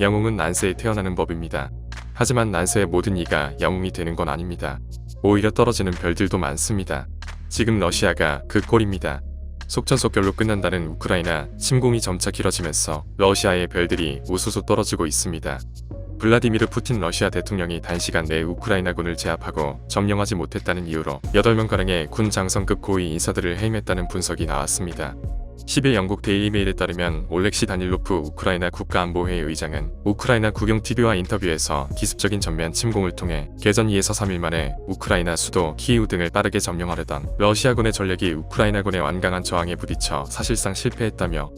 영웅은 난세에 태어나는 법입니다. 하지만 난세의 모든 이가 영웅이 되는 건 아닙니다. 오히려 떨어지는 별들도 많습니다. 지금 러시아가 그 꼴입니다. 속전속결로 끝난다는 우크라이나 침공이 점차 길어지면서 러시아의 별들이 우수수 떨어지고 있습니다. 블라디미르 푸틴 러시아 대통령이 단시간 내에 우크라이나군을 제압하고 점령하지 못했다는 이유로 8명가량의 군 장성급 고위 인사들을 해임했다는 분석이 나왔습니다. 10일 영국 데일리메일에 따르면 올렉시 다닐로프 우크라이나 국가안보회의 의장은 우크라이나 국영 TV와 인터뷰에서 기습적인 전면 침공을 통해 개전 2에서 3일 만에 우크라이나 수도 키이우 등을 빠르게 점령하려던 러시아군의 전력이 우크라이나군의 완강한 저항에 부딪혀 사실상 실패했다며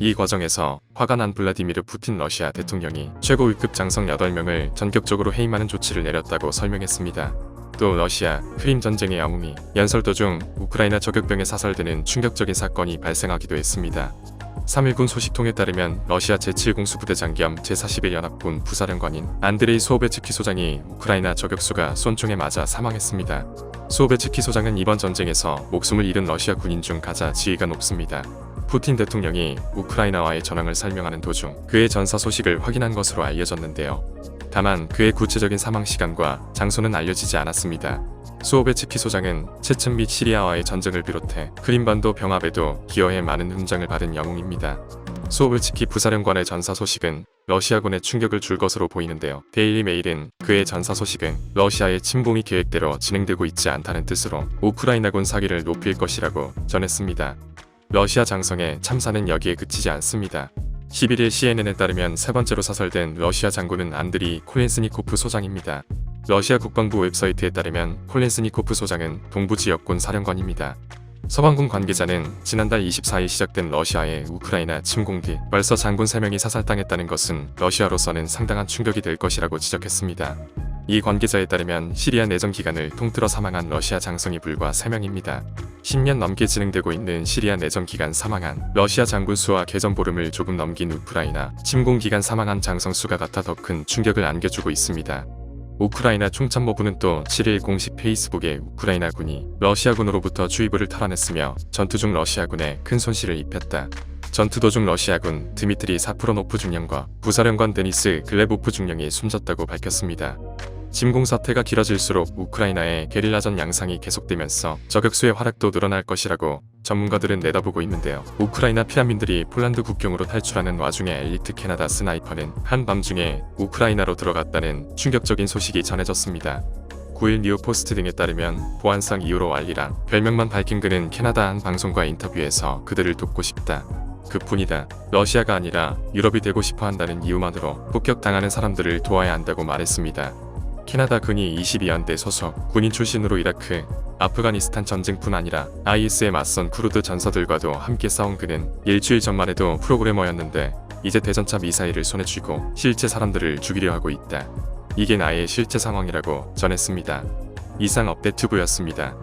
이 과정에서 화가 난 블라디미르 푸틴 러시아 대통령이 최고 위급 장성 8명을 전격적으로 해임하는 조치를 내렸다고 설명했습니다. 또 러시아 크림 전쟁의 영웅이 연설 도중 우크라이나 저격병에 사살되는 충격적인 사건이 발생하기도 했습니다. 3.1군 소식통에 따르면 러시아 제7공수부대장 겸 제41연합군 부사령관인 안드레이 소베츠키 소장이 우크라이나 저격수가 쏜총에 맞아 사망했습니다. 소베츠키 소장은 이번 전쟁에서 목숨을 잃은 러시아 군인 중 가장 지위가 높습니다. 푸틴 대통령이 우크라이나와의 전황을 설명하는 도중 그의 전사 소식을 확인한 것으로 알려졌는데요. 다만 그의 구체적인 사망 시간과 장소는 알려지지 않았습니다. 수오베츠키 소장은 체첸 및 시리아와의 전쟁을 비롯해 크림반도 병합에도 기여해 많은 훈장을 받은 영웅입니다. 수오베츠키 부사령관의 전사 소식은 러시아군의 충격을 줄 것으로 보이는데요. 데일리 메일은 그의 전사 소식은 러시아의 침공이 계획대로 진행되고 있지 않다는 뜻으로 우크라이나군 사기를 높일 것이라고 전했습니다. 러시아 장성의 참사는 여기에 그치지 않습니다. 11일 CNN에 따르면 세 번째로 사살된 러시아 장군은 안드리 콜렌스니코프 소장입니다. 러시아 국방부 웹사이트에 따르면 콜렌스니코프 소장은 동부 지역군 사령관입니다. 서방군 관계자는 지난달 24일 시작된 러시아의 우크라이나 침공 뒤 벌써 장군 3명이 사살당했다는 것은 러시아로서는 상당한 충격이 될 것이라고 지적했습니다. 이 관계자에 따르면 시리아 내전 기간을 통틀어 사망한 러시아 장성이 불과 3명입니다. 10년 넘게 진행되고 있는 시리아 내전 기간 사망한 러시아 장군 수와 개전 보름을 조금 넘긴 우크라이나 침공 기간 사망한 장성 수가 같아 더 큰 충격을 안겨주고 있습니다. 우크라이나 총참모부는 또 7일 공식 페이스북에 우크라이나군이 러시아군으로부터 주의부를 탈환했으며 전투 중 러시아군에 큰 손실을 입혔다. 전투 도중 러시아군 드미트리 사프로노프 중령과 부사령관 데니스 글레보프 중령이 숨졌다고 밝혔습니다. 침공 사태가 길어질수록 우크라이나의 게릴라전 양상이 계속되면서 저격수의 활약도 늘어날 것이라고 전문가들은 내다보고 있는데요. 우크라이나 피난민들이 폴란드 국경으로 탈출하는 와중에 엘리트 캐나다 스나이퍼는 한밤중에 우크라이나로 들어갔다는 충격적인 소식이 전해졌습니다. 9일 뉴포스트 등에 따르면 보안상 이유로 알리라 별명만 밝힌 그는 캐나다 한 방송과 인터뷰에서 그들을 돕고 싶다. 그뿐이다. 러시아가 아니라 유럽이 되고 싶어 한다는 이유만으로 폭격당하는 사람들을 도와야 한다고 말했습니다. 캐나다 군이 22연대 소속 군인 출신으로 이라크, 아프가니스탄 전쟁뿐 아니라 IS에 맞선 쿠르드 전사들과도 함께 싸운 그는 일주일 전만 해도 프로그래머였는데 이제 대전차 미사일을 손에 쥐고 실제 사람들을 죽이려 하고 있다. 이게 나의 실제 상황이라고 전했습니다. 이상 업데이트부였습니다.